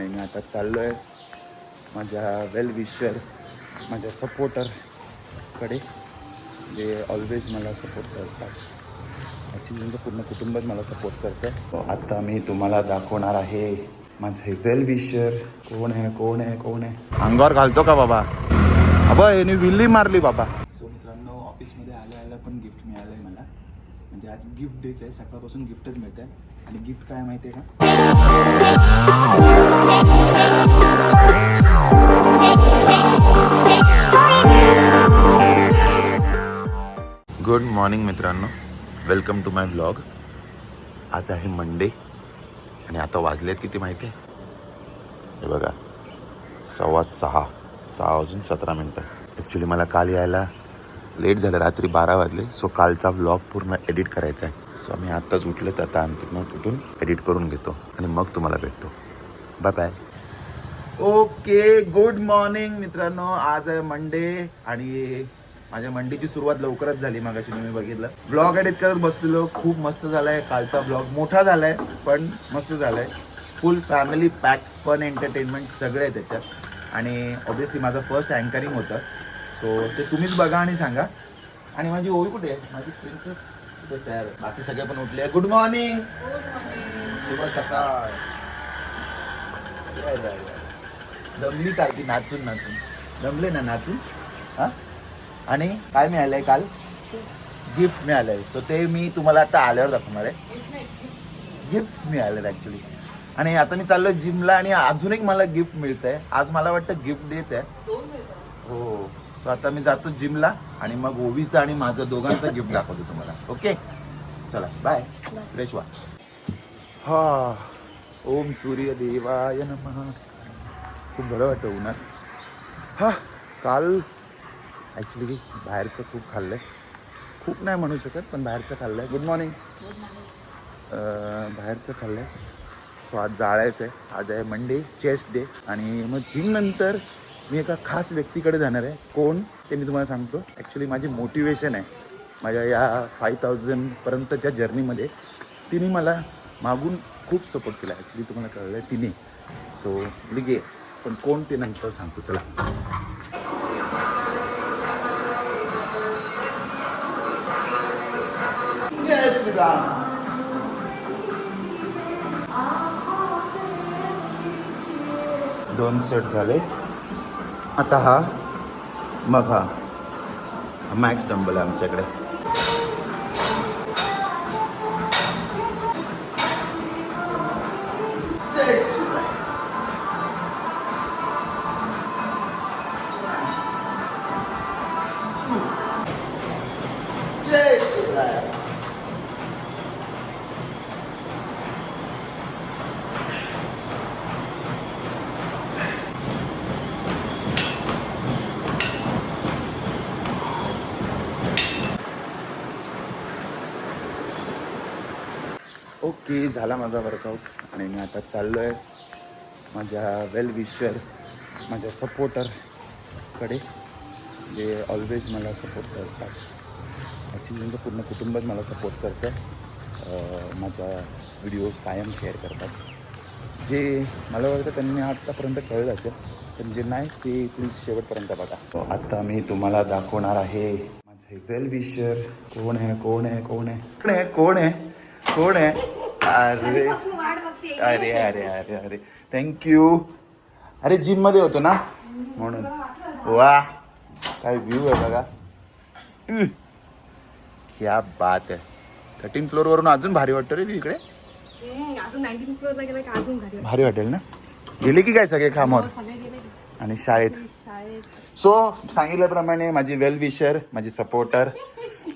आणि मी आता चाललो आहे माझ्या वेल विशर माझ्या सपोर्टरकडे जे ऑलवेज मला सपोर्ट करतात. ॲक्च्युली त्यांचं म्हणजे पूर्ण कुटुंबच मला सपोर्ट करतं आता मी तुम्हाला दाखवणार आहे माझे वेल विशर कोण आहे कोण आहे कोण आहे? अंगावर घालतो का बाबा? अबा याने विल्ली मारली बाबा सो मित्रांनो ऑफिसमध्ये आल्या आल्या पण गिफ्ट मिळालं आहे मला म्हणजे आज गिफ्ट डेच आहे. सकाळपासून गिफ्टच मिळत आहे आणि गिफ्ट काय माहिती आहे का? गुड मॉर्निंग मित्रांनो. वेलकम टू माय ब्लॉग आज आहे मंडे आणि आता वाजलेत किती माहिती आहे? हे बघा. सव्वा सहा. सहा वाजून सतरा मिनटं. ॲक्च्युली मला काल यायला लेट झालं रात्री बारा वाजले. सो कालचा ब्लॉग पूर्ण एडिट करायचा आहे. सो मी आत्ताच उठले तर आता अंतिम उठून एडिट करून घेतो आणि मग तुम्हाला भेटतो. Bye bye okay good morning मित्रांनो. आज आहे मंडे आणि माझ्या मंडीची सुरुवात लवकरच झाली मागाशी मी बघितलं. ब्लॉग एडिट करत बसलेलो. खूप मस्त झालाय कालचा ब्लॉग मोठा झालाय पण मस्त झालाय. Full family pack fun entertainment सगळे आहे त्याच्यात. आणि ऑब्विसली माझं फर्स्ट अँकरिंग होतं. सो ते तुम्हीच बघा आणि सांगा. आणि माझी ओवी कुठे आहे? माझी प्रिन्सेस कुठे तयार आहे? बाकी सगळे पण उठले गुड मॉर्निंग शुभ सकाळ. दमली काय ती नाचून नाचून. दमले ना नाचून? हां? आणि काय मिळालं आहे काल? गिफ्ट मिळालं आहे सो ते मी तुम्हाला आता आल्यावर दाखवणार आहे. गिफ्ट्स मिळाले ॲक्च्युली आणि आता मी चाललोय जिमला आणि अजून एक मला गिफ्ट मिळतंय. आज मला वाटतं गिफ्ट डेच आहे. हो. सो आता मी जातो जिमला आणि मग ओवीचं आणि माझं दोघांचं गिफ्ट दाखवतो तुम्हाला. ओके चला बाय फ्रेश वा हा ओम सूर्य देवाय नमः. खूप बरं वाटतं उन्हात. हा काल ॲक्च्युली बाहेरचं खूप खाल्लं आहे खूप नाही म्हणू शकत पण बाहेरचं खाल्लं आहे गुड मॉर्निंग बाहेरचं खाल्लं आहे सो आज जाळायचं आहे आज आहे मंडे चेस्ट डे आणि मग जिम नंतर मी एका खास व्यक्तीकडे जाणार आहे. कोण? ते मी तुम्हाला सांगतो. ॲक्च्युली माझी मोटिवेशन आहे. माझ्या या फाय थाउजंडपर्यंतच्या जर्नीमध्ये तिने मला मागून खूप सपोर्ट केला. ॲक्च्युली तुम्हाला कळलं आहे तिने. सो लिगे. पण कोण ते नंतर सांगतो. चला. जय श्रीराम दोन सेट झाले. आता हा मग हा मॅक्स डंबल आहे आमच्याकडे. की झाला माझा वर्कआउट आणि मी आता चाललो आहे माझ्या वेल विशर माझ्या सपोर्टरकडे जे ऑलवेज मला सपोर्ट करतात. ॲक्च्युली म्हणजे त्यांचं पूर्ण कुटुंबच मला सपोर्ट करतं. माझ्या व्हिडिओज कायम शेअर करतात. जे मला वाटतं त्यांनी आत्तापर्यंत कळलं असेल पण जे नाही ते प्लीज शेवटपर्यंत बघा. आत्ता मी तुम्हाला दाखवणार आहे माझे वेल विशर कोण आहे कोण आहे कोण आहे? कोण आहे कोण आहे? कोण आहे? अरे. अरे अरे अरे अरे. थँक्यू अरे जिममध्ये होतो ना? म्हणून. वा. काय व्ह्यू आहे बघा. क्या बात आहे. थर्टीन फ्लोअर वरून अजून भारी वाटतं रे इकडे. भारी वाटेल ना? गेले की काय सगळे कामावर? गेले. की. आणि शाळेत. शाळेत. सो सांगितल्याप्रमाणे माझी वेल विशर माझी सपोर्टर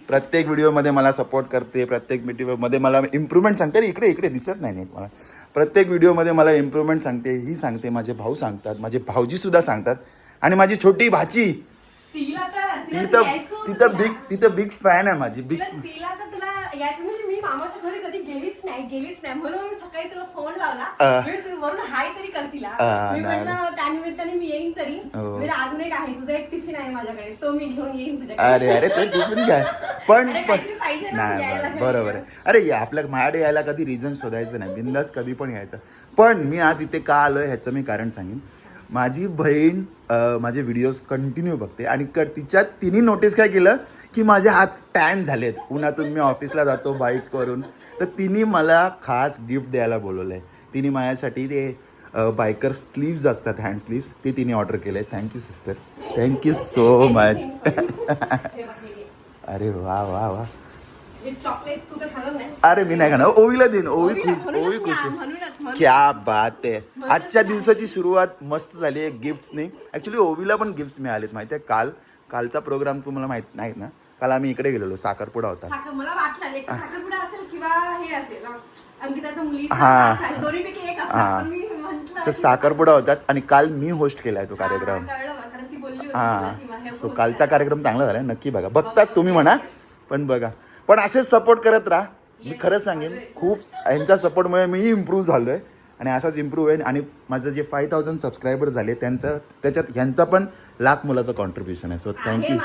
प्रत्येक व्हिडिओमध्ये मला सपोर्ट करते प्रत्येक व्हिडिओमध्ये मला इम्प्रूव्हमेंट सांगते. अरे इकडे इकडे दिसत नाही नीट मला. प्रत्येक व्हिडिओमध्ये मला इम्प्रूव्हमेंट सांगते ही सांगते माझे भाऊ सांगतात माझे भाऊजी सुद्धा सांगतात. आणि माझी छोटी भाची ती तर तिथं बिग. तिथं बिग फॅन आहे माझी. बिग मामाच्या घरी कधी गेलीच नाही गेलीच नाही. म्हणून मी सकाळी तुला फोन लावला. अ. मी तू वरून हाय तरी कर तिला. अ, मी नाही. त्यानिमित्ताने मी येईन तरी. हो. मी अजून एक आहे तुझा एक टिफिन आहे माझ्याकडे. तो मी घेऊन येईन तुझ्याकडे. अरे अरे ते टिफिन काय पण अरे, पण काहीतरी पाहिजे ना नाही यायला बरं- घरी. बरोबर आहे. अरे या आपल्या माझ्याकडे यायला कधी रिझन शोधायचं नाही. बिंदास कधी पण यायचं. पण मी आज इथे का आलोय ह्याचं मी कारण सांगेन. माझी बहीण अं, माझे व्हिडिओज कंटिन्यू बघते आणि तिच्यात तिने नोटीस काय केलं? की माझे हात टॅन झालेत. उन्हातून मी ऑफिसला जातो बाईकवरून तर तिने मला खास गिफ्ट द्यायला बोलवलं आहे तिने माझ्यासाठी ते बायकर स्लीव्ज असतात हँड स्लीव्स ते तिने ऑर्डर केले thank you sister thank you so much. अरे वा वा वा. अरे मी नाही खाणार. ओवीला देईन. ओवी खुश ओवी खुश. क्या बात आहे. आजच्या दिवसाची सुरुवात मस्त झाली आहे गिफ्ट्सने ऍक्च्युली ओवीला पण गिफ्ट्स मिळालेत माहिती आहे काल कालचा प्रोग्राम तुम्हाला माहीत नाही ना? काल आम्ही इकडे गेलेलो साखरपुडा होता. हे. हा. हा. हा. तर साखरपुडा होतात आणि काल मी होस्ट केलाय तो कार्यक्रम. हा, सो कालचा आहे. कार्यक्रम चांगला झाला नक्की बघा. बघताच तुम्ही म्हणा पण बघा. पण असेच सपोर्ट करत राहा. मी खरं सांगेन खूप यांच्या सपोर्टमुळे मी इम्प्रूव्ह झालोय आणि असाच इम्प्रूव्ह होईल आणि माझं जे फाय थाउजंड सबस्क्रायबर झाले त्यांचं त्याच्यात ह्यांचा पण लाख मुलाचं कॉन्ट्रीब्युशन आहे. सो आहे थँक्यू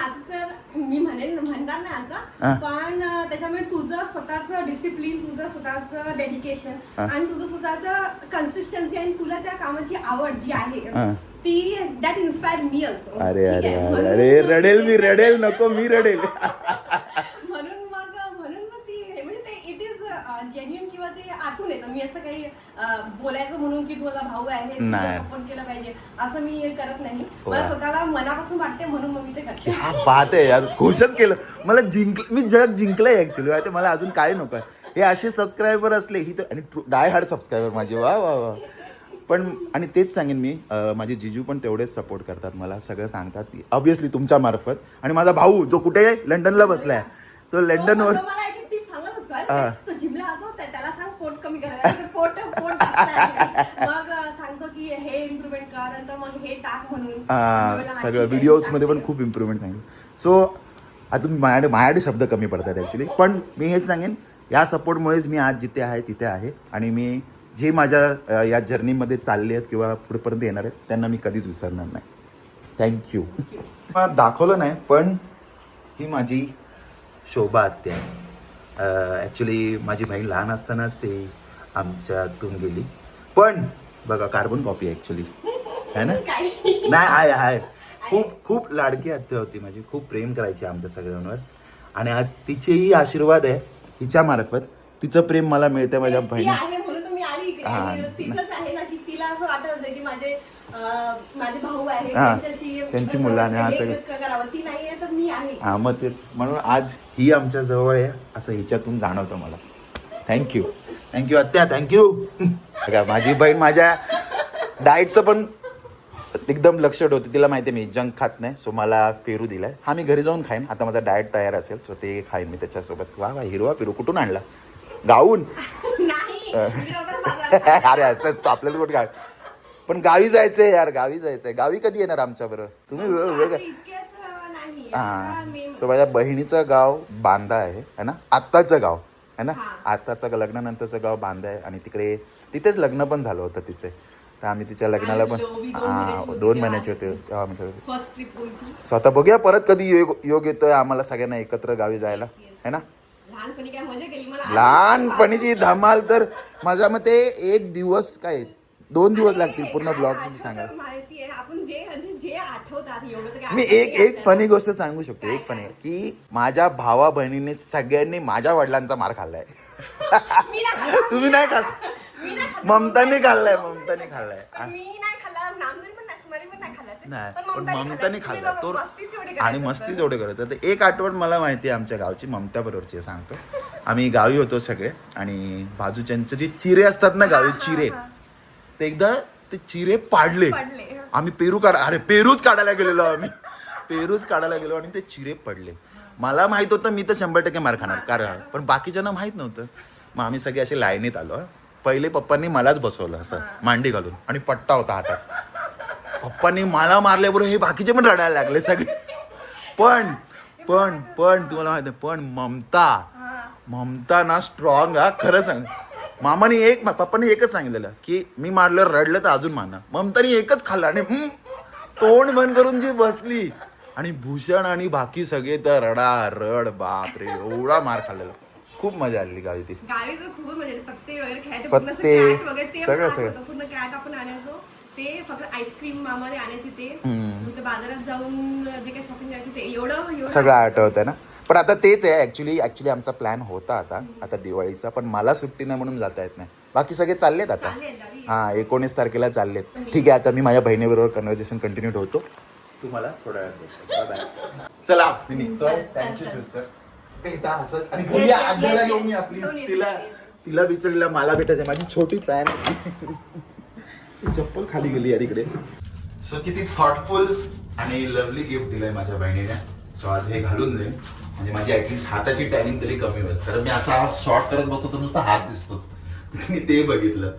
मी म्हणेन म्हणणार नाही. असं पण त्याच्यामुळे तुझं स्वतःचं डिसिप्लिन तुझं स्वतःचं डेडिकेशन. आणि तुझं स्वतःचं कन्सिस्टन्सी आणि तुला त्या कामाची आवड जी आहे. ती दॅट इन्स्पायर मी अरे अरे अरे रडेल मी रडेल नको मी रडेल म्हणून मग म्हणून मग ती म्हणजे ते इट इज जेन्युन किंवा ते आतून येतं मी असं काही बोलायचं म्हणून की तू माझा भाऊ आहे नाही. सपोर्ट केलं पाहिजे. असं मी करत नाही. वा. मला स्वतःला मनापासून वाटते म्हणून मग मी ते करते. बात आहे यार. खुशच केलं. मला जिंक मी जग जिंकलंय ऍक्च्युली माहिती मला अजून काय नको हे असे सबस्क्रायबर असले ही तर आणि डाय हार्ड सबस्क्रायबर माझे. वा वा वा. पण आणि तेच सांगेन मी माझे जिजू पण तेवढेच सपोर्ट करतात मला. सगळं सांगतात. ऑब्विसली तुमच्या मार्फत. आणि माझा भाऊ जो कुठे लंडनला बसलाय तो लंडनवर कमी करायला पोट आहे. मग सांगतो की हे इम्प्रुव्हमेंट कर. नंतर मग हे टाक म्हणून. मी हा, बोलला, "हा, सगळं ठीक आहे, व्हिडिओजमध्ये पण टाकते." खूप इम्प्रूव्हमेंट सांगितलं. सो आता माझ्याकडे माझ्याकडे शब्द कमी पडतात ॲक्च्युली पण मी हेच सांगेन या सपोर्टमुळेच मी आज जिथे आहे तिथे आहे. आणि मी जे माझ्या या जर्नीमध्ये चालले आहेत किंवा पुढेपर्यंत येणार आहेत त्यांना मी कधीच विसरणार नाही. थँक्यू दाखवलं नाही पण ही माझी शोभा आत्या ॲक्च्युली माझी बहीण लहान असतानाच ते आमच्यातून गेली. पण बघा कार्बन कॉपी ॲक्च्युली है ना? नाही आहे आहे. खूप खूप लाडकी आत्या होती माझी. खूप प्रेम करायची आमच्या सगळ्यांवर. आणि आज तिचेही आशीर्वाद आहे हिच्या मार्फत. तिचं प्रेम मला मिळतं माझ्या बहिणी हा. माझे भाऊ आहे हा. त्यांची मुलं आणि हा सगळं. हा मग तेच. म्हणून आज ही आमच्या जवळ आहे असं हिच्यातून जाणवतं मला. थँक्यू थँक्यू आत्या. थँक्यू बघा माझी बहीण माझ्या डाएटचं पण एकदम लक्ष ठेवते. तिला माहिती आहे मी जंक खात नाही सो मला पेरू दिलाय. हा मी घरी जाऊन खाईन. आता माझा डाएट तयार असेल सो ते खाईन मी त्याच्यासोबत. वा वा हिरवा पेरू. कुठून आणला? गाऊन? अरे असं आपल्याला कुठे काय पण गावी जायचंय यार गावी जायचंय. गावी कधी येणार आमच्या बरोबर तुम्ही वेळ हा. सो माझ्या बहिणीचं गाव बांदा आहे है ना? आत्ताचं गाव है ना. आत्ताचं लग्नानंतरचं गाव बांदा आहे. आणि तिकडे तिथेच लग्न पण झालं होतं तिचे. तर आम्ही तिच्या लग्नाला पण हा महिन्याची होती दोन तेव्हा. महिन्याचे होते. तेव्हा आम्ही सगळे- फर्स्ट ट्रिप होती सो आता बघूया परत कधी योग योग येतोय आम्हाला सगळ्यांना एकत्र गावी जायला है ना? लहानपणीची धमाल तर माझ्या मते एक दिवस काय दोन दिवस लागतील पूर्ण ब्लॉग आठवतं सांगा माहिती आहे आपण जे म्हणजे जे आठवतात एवढं मी एक एक फनी गोष्ट सांगू शकतो एक फनी की माझ्या भावा बहिणीने सगळ्यांनी माझ्या वडिलांचा मार खाल्लाय. तुम्ही नाही खाल. ममताने खाल्लाय ममताने खाल्लाय. नाही पण ममताने खाल्ला. तो आणि मस्ती. जेवढे करत तर एक आठवण मला माहिती आहे आमच्या गावची ममता बरोबरची सांगतो. आम्ही गावी होतो सगळे आणि बाजूच्यांचे जे चिरे असतात ना गावी चिरे. ते एकदा ते चिरे पाडले. आम्ही पेरू काढ अरे पेरूच काढायला गेलेलो आम्ही. पेरूच काढायला गेलो आणि ते चिरे पडले. मला माहीत होतं मी तर शंभर टक्के मार खाणार कारण पण बाकीच्यांना माहीत नव्हतं. मग आम्ही सगळे असे लाईनीत आलो. पहिले पप्पांनी मलाच बसवलं असं मांडी घालून आणि पट्टा होता हातात. पप्पांनी मला मारल्याबरोबर हे बाकीचे पण रडायला लागले सगळे. पण पण पण तुम्हाला माहिती आहे, पण ममता ममता ना स्ट्रॉंग हा. खरं सांग मामाने एक पप्पाने एकच सांगितलेलं की मी मारल्यावर रडलं तर अजून माना ममताने एकच खाल्लं आणि तोंड बंद करून जी बसली. आणि भूषण आणि बाकी सगळे तर रडा रड बाप रे एवढा मार खाल्लेला. खूप मजा आली गावी ती. पत्ते सगळं, सगळं. ते फक्त आईस्क्रीम मामाने आणायचे ते. बाजारात जाऊन जे काही शॉपिंग करायची ते एवढं सगळं आठवतं ना? पण आता तेच आहे ऍक्च्युली ऍक्च्युली आमचा प्लॅन होता आता आता दिवाळीचा पण मला सुट्टी नाही म्हणून जाता येत नाही. बाकी सगळे चाललेत आता. हा एकोणीस तारखेला चाललेत. ठीक आहे आता मी माझ्या बहिणीबरोबर कन्व्हर्सेशन कंटिन्यू ठेवतो. तुम्हाला थोड्या वेळात चला मी निघतोय. थँक्यू सिस्टर आणि घरी घेऊन. या प्लीज तिला. तिला विचारलेला मला भेटायचं माझी छोटी फॅन चप्पल खाली गेली यार इकडे. सो किती थॉटफुल आणि लवली गिफ्ट दिलंय माझ्या बहिणीने. सो आज हे घालून जाईल म्हणजे माझी ऍटलीस्ट हाताची टॅनिंग तरी कमी होईल. कारण मी असा शॉर्ट करत बसतो तर नुसता हात दिसतो. मी ते बघितलं.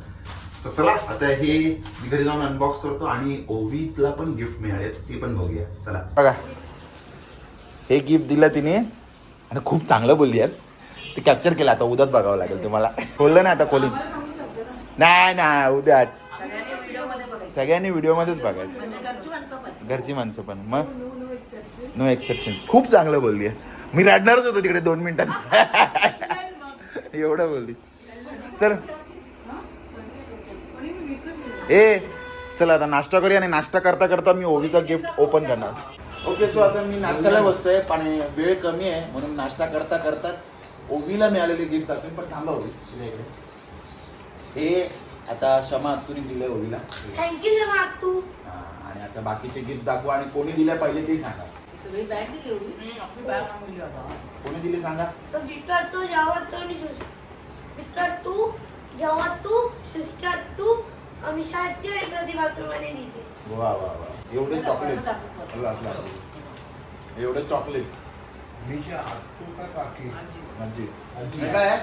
सो चला आता हे मी घरी जाऊन अनबॉक्स करतो आणि ओवीतला पण गिफ्ट मिळाले. ते पण बघूया. चला. बघा. हे गिफ्ट दिलं तिने आणि खूप चांगलं बोलली आहेत ते कॅप्चर केलं. आता उद्याच बघावं लागेल तुम्हाला. खोललं ना आता खोलीत नाही ना उद्याच. सगळ्यांनी व्हिडिओमध्येच बघायचं. घरची माणसं पण. मग? नो एक्सेप्शन्स खूप चांगलं बोलली आहे मी रडणारच होतो तिकडे दोन मिनिटात एवढं बोलली. चल. ए चला आता नाश्ता करूया आणि नाश्ता करता करता मी ओवीचा गिफ्ट ओपन करणार. ओके सो आता मी नाश्त्याला बसतोय पण वेळ कमी आहे म्हणून नाश्ता करता करताच ओवीला मिळालेले गिफ्ट दाखवेन पण थांबा ओवी. तुझ्या इकडे. हे आता क्षमा तुम्ही दिलंय ओवीला. थँक्यू आणि आता बाकीचे गिफ्ट दाखवा आणि कोणी दिले पाहिजे ते सांगा. सगळी बॅग दिली होती. कोणी दिले सांगा? तर विक्टर तू जेव्हा तू आणि सुश विक्टर तू जेव्हा तू सुष्टा तू अमिषाची आणि प्रतिभा सुरवाने दिली. वा वा वा. एवढे चॉकलेट एवढे चॉकलेट मीशा आपको का काकी? आजी. म्हणजे हे काय? आहे?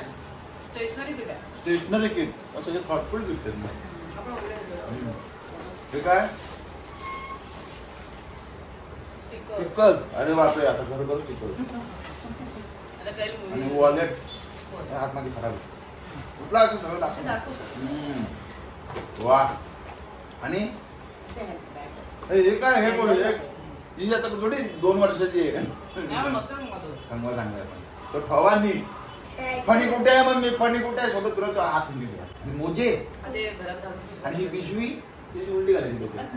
स्टेशनरी किट आहे. Stationery kit. सगळे थॉटफुल गिफ्ट आहेत मग. हम्म. हे काय? स्टिकर्स अरे बापरे आता स्टिकर्स आता काही आणि वॉलेट आतमध्ये खराब. कुठला असं सगळं दाखव. वा. आणि? हे काय हे कोण हे ही आता थोडी दोन वर्षाची आहे. चांगला चांगला आहे पण. तो ठवा नीट फणी कुठे आहे मग मी फणी कुठे आहे? स्वतः तुला तो हात. आणि मोजे? आणि ही पिशवी? त्याची उलटी घालायची डोक्यात.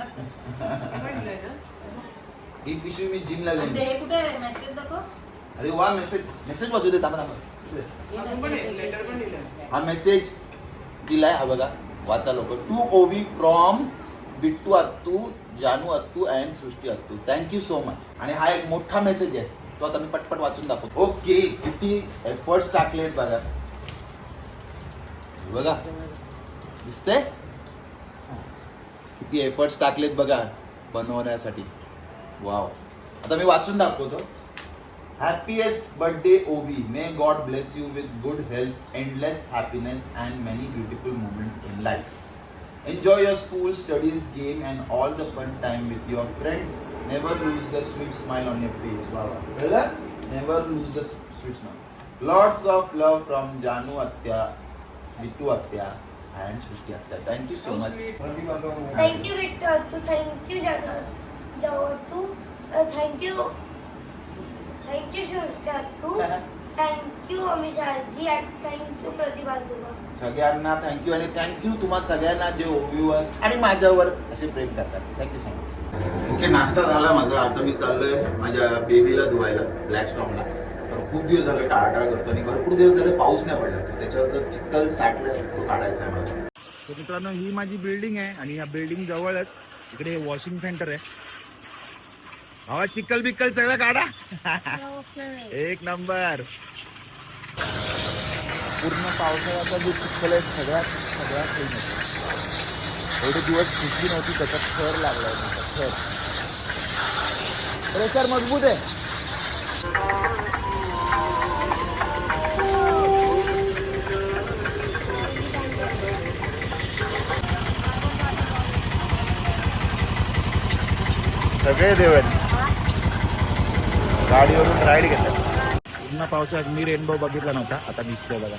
हे पिशवी मी जिमला आणि घेऊन हे कुठे मेसेज दाखव. अरे वा मेसेज मेसेज वाजू दे थांबा थांबा. आपण पण आहे, letter पण दिलंय. हा मेसेज दिलाय. हा बघा. वाचा लोक टू ओवी फ्रॉम बिट्टू अत्तू जानू अत्तू अँड सृष्टी अत्तू. थँक्यू सो मच आणि हा एक मोठा मेसेज आहे. तो आता मी पटपट वाचून दाखवतो. ओके. किती एफर्ट्स टाकलेत बघा. हे बघा. दिसते किती एफर्ट्स टाकलेत बघा बनवण्यासाठी. वाव आता मी वाचून दाखवतो. Happiest birthday Ovi may God bless you with good health endless happiness and many beautiful moments in life enjoy your school studies game and all the fun time with your friends never lose the sweet smile on your face वा वा never lose the sweet smile lots of love from Jaanu आत्या बिट्टू आत्या and Srishti आत्या thank you so So much sweet. Thank you Victor Tu thank you जाना जेव्हा तू। Thank you thank you तू thank you Amisha ji आणि thank you प्रतिभा सुरवा सगळ्यांना थँक्यू आणि थँक्यू तुम्हा सगळ्यांना जे ओवीवर आणि माझ्यावर असे प्रेम करतात. थँक्यू सो मच ओके नाश्ता झाला माझा. आता मी चाललोय माझ्या बेबीला धुवायला ब्लॅक स्टॉमला खूप दिवस झाले टाळाटाळ करतो आणि भरपूर दिवस झाले पाऊस नाही पडला. तर त्याच्यावर चिखल साठलं तो काढायचा आहे मला. तर मित्रांनो ही माझी बिल्डिंग आहे आणि या बिल्डिंग जवळच इकडे वॉशिंग सेंटर आहे. हवा चिखल बिक्कल सगळं काढा. एक नंबर. पूर्ण पावसाळ्याचा जो चिखल आहे सगळ्यात सगळ्यात होतो एवढे दिवस सुटली नव्हती त्याच्यात थर लागलाय नव्हता थर. प्रेशर मजबूत आहे. सगळे देव आहेत गाडीवरून राईड घेतात पूर्ण पावसाळ्यात मी रेनबो बघितला नव्हता. आता दिसतोय बघा.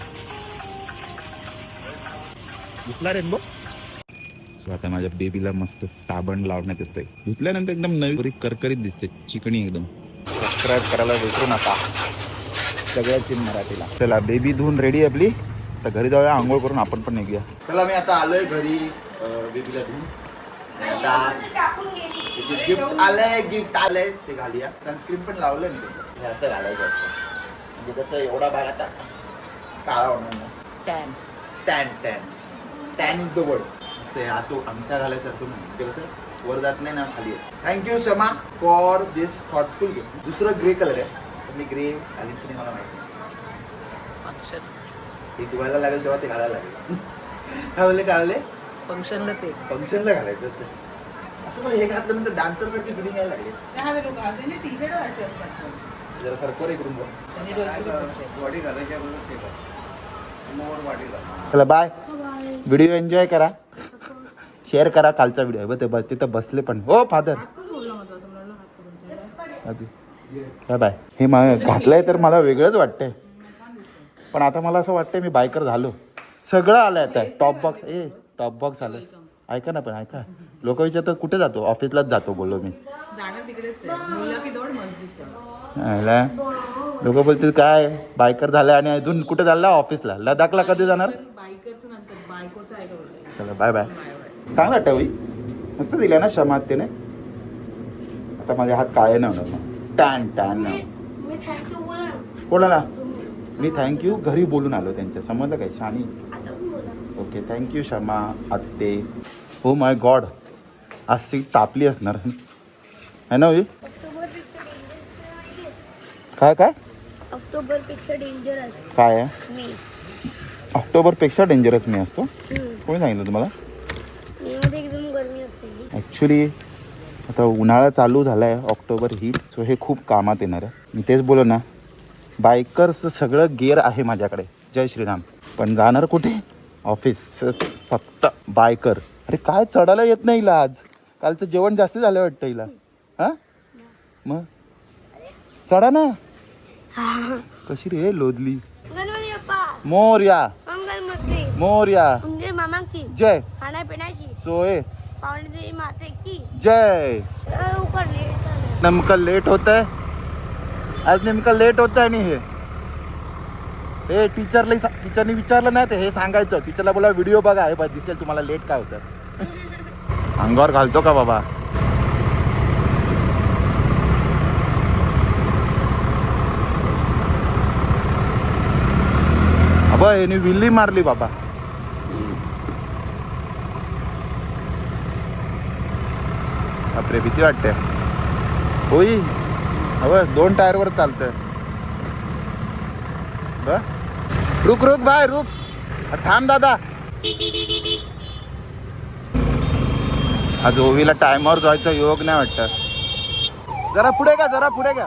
दिसला रेनबो आता माझ्या बेबीला मस्त साबण लावण्यात येतोय. धुतल्यानंतर एकदम नवी करकरीत दिसते. चिकणी एकदम. सबस्क्राईब करायला विसरू नका. सगळ्याच मराठीला. चला बेबी धुवून रेडी आपली. तर घरी जाऊया आंघोळ करून आपण पण निघूया. चला मी आता आलोय घरी. बेबीला धुवून. गेली गिफ्ट आलंय गिफ्ट आलंय ते घालूया. सनस्क्रीन पण लावलंय मी तसं. हे असं घालायचं असतं. म्हणजे कसं एवढा भाग आता काळा होणार नाही. Tan tan tan tan is the word मस्त हे असं अंगठा घालायसारखं नाही. ते कसं वर जात नाही ना खाली thank you Shama for this thoughtful gift दुसरं ग्रे कलर आहे. मी ग्रे घालीन की मला माहिती नाही. ते धुवायला लागेल तेव्हा ते घालायला लागेल. काय बोलले काय बोलले? फंक्शनला ते. फंक्शनला घालायचं असतं. असं मला हे घातल्यानंतर डान्सर सारखी फिलिंग यायला लागली. लोक. त्यांनी टी शर्ट असे असतात जरा सरकोर त्यांनी डोळे बॉडी ते मोर बॉडी घाल. चला बाय व्हिडिओ एन्जॉय करा. शेअर करा कालचा व्हिडिओ बघ ते बस तिथं बसले पण. हो फादर बाय बाय हे मा घातलंय तर मला वेगळंच वाटतंय. पण आता मला असं वाटतंय मी बायकर झालो. सगळं आलंय आता. टॉप बॉक्स ए टॉप बॉक्स आलं ऐका ना पण ऐका. लोक विचारतात कुठे जातो? ऑफिसलाच जातो बोललो मी. जाणं तिकडेच आहे. मुलं की दौड मस्जिद लोक बोलतील काय? बायकर झालं आणि अजून कुठे चालला? ऑफिसला. लडाखला कधी जाणार? चला बाय बाय चांगला वाटतं होई. मस्त दिल्या ना शमात्येने आता माझे हात काळे नाही होणार मग. टॅन टॅन मी नाही. कोणाला? मी थँक्यू घरी बोलून आलो त्यांच्या. समजलं काय? शानी? ओके थँक्यू शमा आत्ते. हो माय गॉड आज सीट तापली असणार. है ना होई काय काय? ऑक्टोबरपेक्षा डेंजरस काय आहे? मी. ऑक्टोबरपेक्षा डेंजरस मी असतो. कोणी सांगितलं तुम्हाला? मे मध्ये एकदम गरमी असते ॲक्च्युली आता उन्हाळा चालू झाला आहे ऑक्टोबर हीट सो हे खूप कामात येणार आहे. मी तेच बोलो ना बायकर्सचं सगळं गेअर आहे माझ्याकडे. जय श्रीराम. पण जाणार कुठे? ऑफिस फक्त बायकर अरे काय चढायला येत नाही हिला आज? कालचं जेवण जास्त झालं वाटतं हिला. हां? मग? चढा ना. कशी रे लोदली? मोर्या मोर्या जय. सोय. जय. नेमकं लेट होत आहे आज नेमकं लेट होत आहे आणि हे. हे टीचरला टीचरने विचारलं नाही ते हे सांगायचं. टीचरला बोला व्हिडिओ बघा हे दिसेल तुम्हाला लेट काय होतं. अंगावर घालतो का बाबा? अबा याने विल्ली मारली बाबा. बापरे भीती वाटते. होई. अव दोन टायरवर चालतंय. ब रुक रुक बाय रुक. थांब दादा. आज ओवीला टायमावर जायचा योग नाही वाटत. जरा पुढे घ्या जरा पुढे घ्या.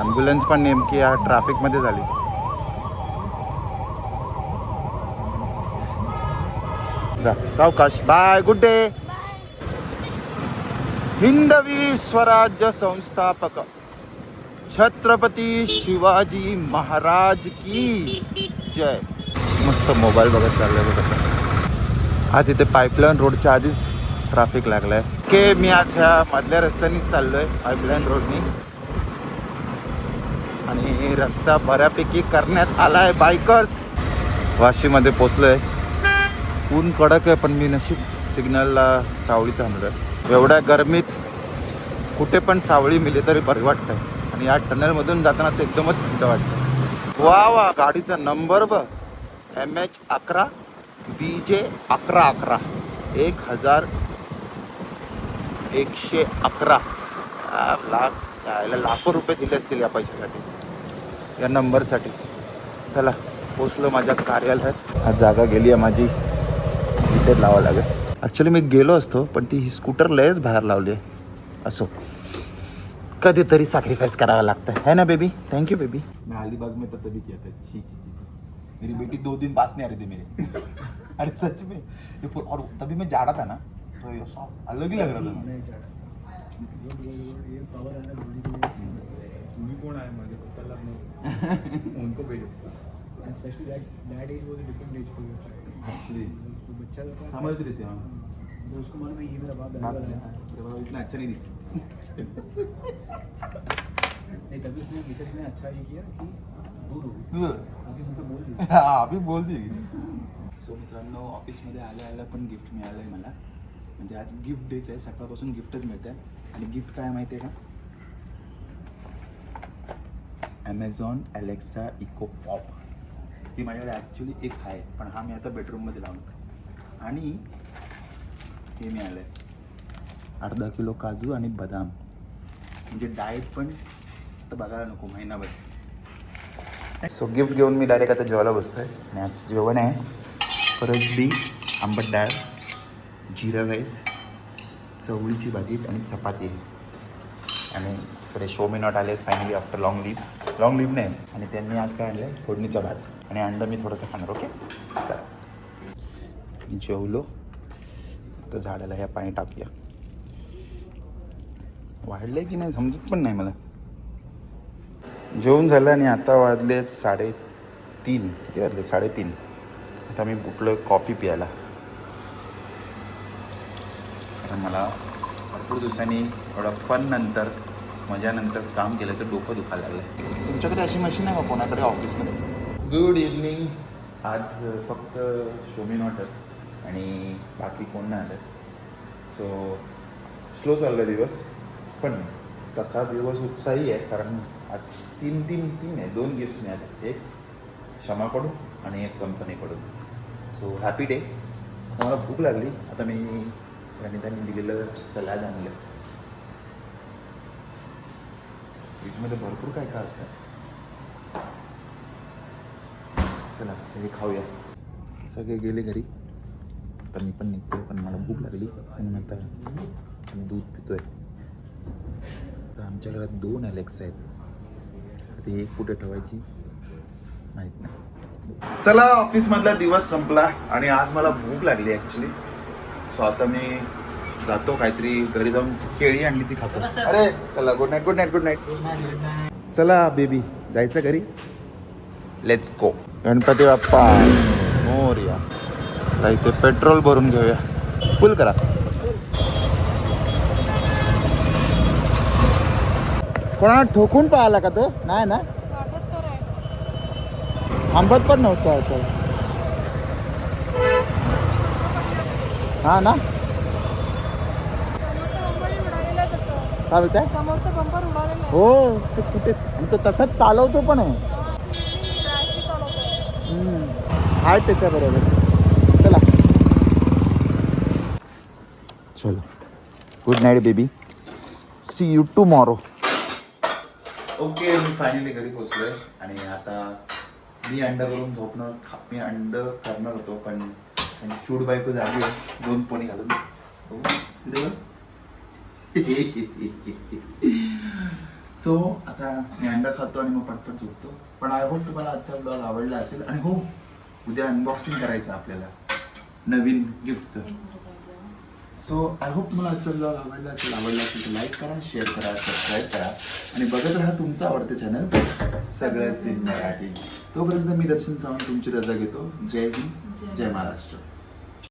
ॲम्ब्युलन्स पण नेमकी या ट्रॅफिकमध्ये झाली. जा सावकाश. Bye good day Hindavi Swarajya संस्थापक. छत्रपती शिवाजी महाराज की जय. मस्त मोबाईल बघत चाललंय बघा आज इथे पाईपलाईन रोडच्या आधीच ट्रॅफिक लागलाय. के मी आज ह्या मधल्या रस्त्यानेच चाललोय पाईपलाईन रोडनी आणि रस्ता बऱ्यापैकी करण्यात आलाय बायकर्स वाशीमध्ये पोचलोय ऊन कडक आहे पण मी नशीब सिग्नलला सावळी थांबलोय एवढ्या गरमीत कुठे पण सावळी मिली तरी बरी वाटतं. आणि या टनलमधून जाताना ते एकदमच थंड वाटतं. वा वा गाडीचा नंबर बघ. एम एच अकरा. बी जे अकरा अकरा. एक हजार एकशे अकरा. लाख यायला लाखो रुपये दिले असतील या पैशासाठी. या नंबरसाठी. चला पोचलो माझ्या कार्यालयात. आज जागा गेली आहे माझी. तिथे लावावं लागेल. ॲक्च्युली मी गेलो असतो पण ती ही स्कूटर लयच बाहेर लावली आहे. असो. कधीतरी सॅक्रिफाईस करावं लागतं है ना बेबी थँक्यू बेबी मी अलिबाग में तो तभी किया था ची ची छी मेरी बेटी दो दिन पास नहीं आ रही थी मेरे। अरे सच में। ये और तभी मैं जा रहा था ना तो ये सब अलग ही लग रहा था उनको था- समझ रही थी हाँ। तो उसको मालूम है ये मेरा बाप बाप दरबार है इतना अच्छा नहीं दिखता। नहीं तभी उसने ने अच्छा ये किया कि हा. अभि बोलते सो मित्रांनो ऑफिसमध्ये आल्या आल्या पण गिफ्ट मिळालं आहे मला. म्हणजे आज गिफ्ट डेच आहे. सकाळपासून गिफ्टच मिळत आहे आणि गिफ्ट काय माहिती आहे का? ॲमेझॉन अलेक्सा इको पॉप ही माझ्याकडे ॲक्च्युली एक आहे पण हा मी आता बेडरूममध्ये लावलो आणि हे मिळालं आहे अर्धा किलो काजू आणि बदाम. म्हणजे डाएट पण तर बघायला नको महिनाभर. सो गिफ्ट घेऊन मी डायरेक्ट आता जेवायला बसतोय. आणि आज जेवण आहे फरसबी आंबट डाळ जिरा राईस चवळीची भाजी आणि चपाती. आणि इकडे शो मी नॉट आले finally after long leave long leave नाही आणि त्यांनी आज काय आणलं आहे फोडणीचा भात. आणि अंडं मी थोडंसं खाणार ओके तर जेवलो. तर झाडाला ह्या पाणी टाकूया. आहे की नाही समजत पण नाही मला. जेवण झालं आणि आता वाजले साडेतीन. किती वाजले? साडेतीन. आता मी बुटलो कॉफी प्यायला. कारण मला भरपूर दिवसांनी थोडं फन नंतर मजानंतर काम केलं तर डोकं दुखायला लागलं तुमच्याकडे अशी मशीन आहे का? कोणाकडे? ऑफिसमध्ये गुड इव्हनिंग आज फक्त शोमी नॉटर आणि बाकी कोण नाही आलं. सो स्लो चालला दिवस. पण तसा दिवस उत्साही आहे कारण आज तीन तीन तीन आहे. दोन गिफ्ट्स मिळाले. एक क्षमाकडून आणि एक कंपनीकडून सो हॅपी डे मला भूक लागली. आता मी प्रणितांनी दिलेलं सलाद आणलं फ्रीजमध्ये भरपूर काय काय असतं. चला हे खाऊया. सगळे गेले घरी. तर मी पण निघतोय पण मला भूक लागली. म्हणून आता दूध पितोय. तर आमच्या घरात दोन अलेक्स आहेत. ते एक कुठे ठेवायची? माहीत नाही. चला ऑफिसमधला दिवस संपला आणि आज मला भूक लागली ॲक्च्युली सो आता मी जातो काहीतरी घरी जाऊन केळी आणली ती खातो. अरे चला good night good night good night चला बेबी जायचं घरी? Let's go Ganpati Bappa. Morya. इथे पेट्रोल भरून घेऊया. फुल करा. कोणाला ठोकून पाहिला का तो? नाही ना? आंबत पण नव्हतं आता हा ना? काय बोलताय आहे हो ते कुठे? तो तसंच चालवतो पण आहे. त्याच्या बरोबर चला. चलो. Good night baby see you tomorrow okay me finally घरी पोचलोय. आणि आता मी अंडा करून झोपणं मी अंड करणार होतो पण क्यूट बायको झाली दोन पोणी घालून. हो. सो आता मी अंडा खातो आणि मग पटपट झोपतो. पण आय होप तुम्हाला आजचा ब्लॉग आवडला असेल. आणि हो उद्या अनबॉक्सिंग करायचं आपल्याला. नवीन गिफ्टचं सो आय होप तुम्हाला आजचा ब्लॉग आवडला असेल आवडला असेल तर लाईक करा शेअर करा सबस्क्राईब करा आणि बघत राहा तुमचं आवडतं चॅनल सगळ्याच इन मराठी. तोपर्यंत मी दर्शन सावंत तुमची रजा घेतो. जय हिंद जय महाराष्ट्र.